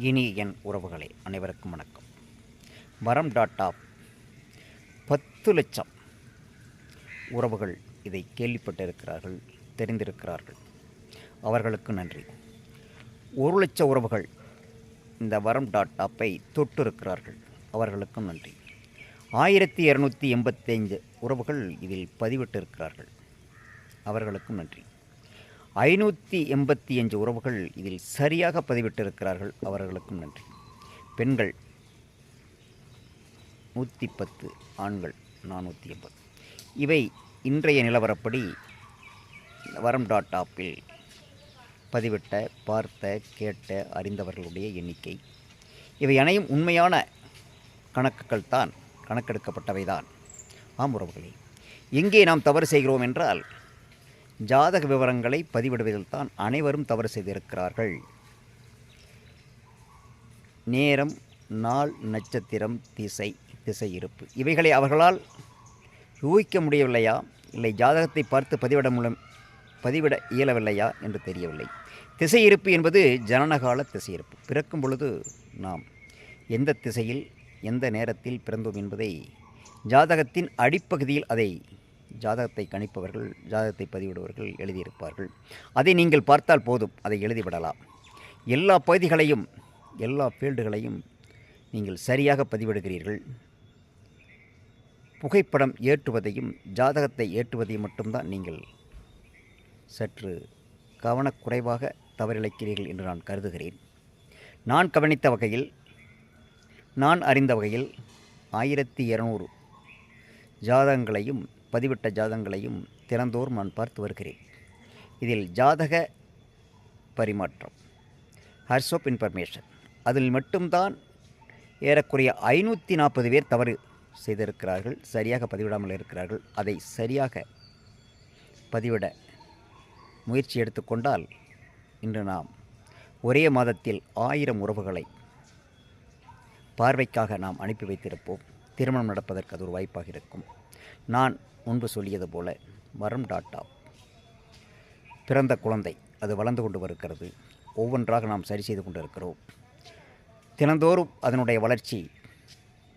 இனி என் உறவுகளே அனைவருக்கும் வணக்கம். வரம் டாட்டா பத்து லட்சம் உறவுகள் இதை கேள்விப்பட்டிருக்கிறார்கள் தெரிந்திருக்கிறார்கள். அவர்களுக்கு நன்றி. ஒரு லட்ச உறவுகள் இந்த வரம் டாட் ஆப்பை தொட்டிருக்கிறார்கள். அவர்களுக்கும் நன்றி. ஆயிரத்தி இரநூத்தி எண்பத்தைந்து உறவுகள் இதில் பதிவிட்டிருக்கிறார்கள். அவர்களுக்கும் நன்றி. ஐநூற்றி எண்பத்தி அஞ்சு உறவுகள் இதில் சரியாக பதிவிட்டிருக்கிறார்கள். அவர்களுக்கும் நன்றி. பெண்கள் நூற்றி பத்து ஆண்கள் நானூற்றி எண்பது. இவை இன்றைய நிலவரப்படி வரம் டாட் ஆப்பில் பதிவிட்ட பார்த்த கேட்ட அறிந்தவர்களுடைய எண்ணிக்கை. இவை அனையும் உண்மையான கணக்குகள் தான் கணக்கெடுக்கப்பட்டவை தான். ஆம் உறவுகளே எங்கே நாம் தவறு செய்கிறோம் என்றால் ஜாதக விவரங்களை பதிவிடுவதில் தான் அனைவரும் தவறு செய்திருக்கிறார்கள். நேரம் நாள் நட்சத்திரம் திசை திசை இருப்பு இவைகளை அவர்களால் யூகிக்க முடியவில்லையா? இல்லை ஜாதகத்தை பார்த்து பதிவிட மூலம் பதிவிட இயலவில்லையா என்று தெரியவில்லை. திசை இருப்பு என்பது ஜனனகால திசை இருப்பு பிறக்கும் பொழுது நாம் எந்த திசையில் எந்த நேரத்தில் பிறந்தோம் என்பதை ஜாதகத்தின் அடிப்பகுதியில் அதை ஜாதகத்தை கணிப்பவர்கள் ஜாதகத்தை பதிவிடுபவர்கள் எழுதியிருப்பார்கள். அதை நீங்கள் பார்த்தால் போதும் அதை எழுதிவிடலாம். எல்லா பகுதிகளையும் எல்லா ஃபீல்டுகளையும் நீங்கள் சரியாக பதிவிடுகிறீர்கள். புகைப்படம் ஏற்றுவதையும் ஜாதகத்தை ஏற்றுவதையும் மட்டும்தான் நீங்கள் சற்று கவனக்குறைவாக தவறிழைக்கிறீர்கள் என்று நான் கருதுகிறேன். நான் கவனித்த வகையில் நான் அறிந்த வகையில் ஆயிரத்தி இரநூறு ஜாதகங்களையும் பதிவிட்ட ஜாதகங்களையும் தினந்தோறும் நான் பார்த்து வருகிறேன். இதில் ஜாதக பரிமாற்றம் ஹர்ஸ் ஆஃப் இன்ஃபர்மேஷன் அதில் மட்டும்தான் ஏறக்குறைய ஐநூற்றி நாற்பது பேர் தவறு செய்திருக்கிறார்கள் சரியாக பதிவிடாமல் இருக்கிறார்கள். அதை சரியாக பதிவிட முயற்சி எடுத்துக்கொண்டால் இன்று நாம் ஒரே மாதத்தில் ஆயிரம் உறவுகளை பார்வைக்காக நாம் அனுப்பி வைத்திருப்போம். திருமணம் நடப்பதற்கு அது ஒரு வாய்ப்பாக இருக்கும். நான் முன்பு சொல்லியது போல மரம் டாட்டா. பிறந்த குழந்தை அது வளர்ந்து கொண்டு வருகிறது. ஒவ்வொன்றாக நாம் சரி செய்து கொண்டு இருக்கிறோம் தினந்தோறும் அதனுடைய வளர்ச்சி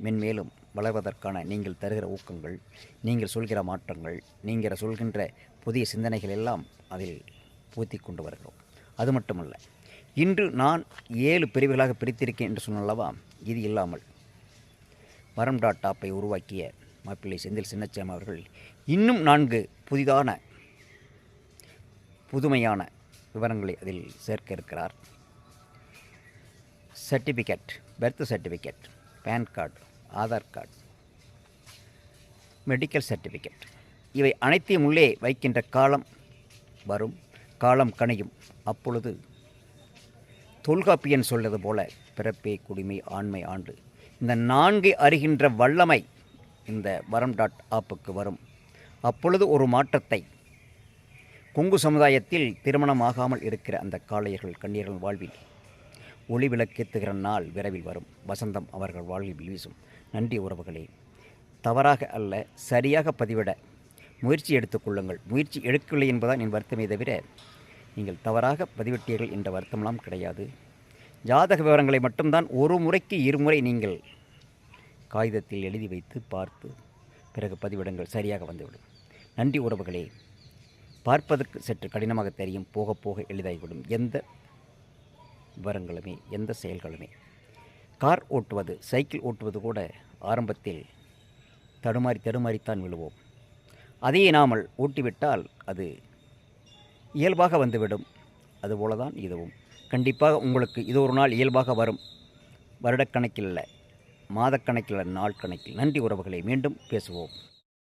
மென்மேலும் வளர்வதற்கான நீங்கள் தருகிற ஊக்கங்கள் நீங்கள் சொல்கிற மாற்றங்கள் நீங்கள் சொல்கின்ற புதிய சிந்தனைகள் எல்லாம் அதில் பூத்தி கொண்டு வருகிறோம். அது மட்டுமல்ல இன்று நான் ஏழு பிரிவுகளாக பிரித்திருக்கேன் என்று சொன்னல்லவா? இது இல்லாமல் மரம் டாட் டாப்பை உருவாக்கிய மாப்பிள்ளை செந்தில் சின்னச்சாமி அவர்கள் இன்னும் நான்கு புதிதான புதுமையான விவரங்களை அதில் சேர்க்க இருக்கிறார். Certificate birth certificate PAN card Aadhaar card medical certificate இவை அனைத்தையும் உள்ளே வைக்கின்ற காலம் வரும் காலம் கணையும். அப்பொழுது தொல்காப்பியன் சொல்வது போல பிறப்பே குடிமை ஆண்மை ஆண்டு. இந்த நான்கை அறிகின்ற வல்லமை இந்த வரம் டாட் ஆப்புக்கு வரும். அப்பொழுது ஒரு மாற்றத்தை. கொங்கு சமுதாயத்தில் திருமணமாகாமல் இருக்கிற அந்த காளையர்கள் கண்ணியர்கள் வாழ்வில் ஒளி விளக்கேத்துகிற நாள் விரைவில் வரும். வசந்தம் அவர்கள் வாழ்வில் வீசும். நன்றி உறவுகளே. தவறாக அல்ல சரியாக பதிவிட முயற்சி எடுத்துக்கொள்ளுங்கள் முயற்சி எடுக்கவில்லை என்பதான் என் வருத்தமே தவிர நீங்கள் தவறாக பதிவிட்டீர்கள் என்ற வருத்தமெல்லாம் கிடையாது. ஜாதக விவரங்களை மட்டும்தான் ஒரு முறைக்கு இருமுறை நீங்கள் காகிதத்தில் எழுதி வைத்து பார்த்து பிறகு பதிவிடங்கள் சரியாக வந்துவிடும். நன்றி உறவுகளே. பார்ப்பதற்கு சற்று கடினமாக தெரியும் போக போக எளிதாகிவிடும் எந்த விவரங்களுமே எந்த செயல்களுமே. கார் ஓட்டுவது சைக்கிள் ஓட்டுவது கூட ஆரம்பத்தில் தடுமாறி தடுமாறித்தான் விழுவோம். அதையே நாமல் ஓட்டிவிட்டால் அது இயல்பாக வந்துவிடும். அதுபோல தான் இதுவும். கண்டிப்பாக உங்களுக்கு இது ஒரு நாள் இயல்பாக வரும். வருடக்கணக்கில் இல்லை மாதக்கணக்கில் நாள் கணக்கில் நன்றி உறவுகளை மீண்டும் பேசுவோம்.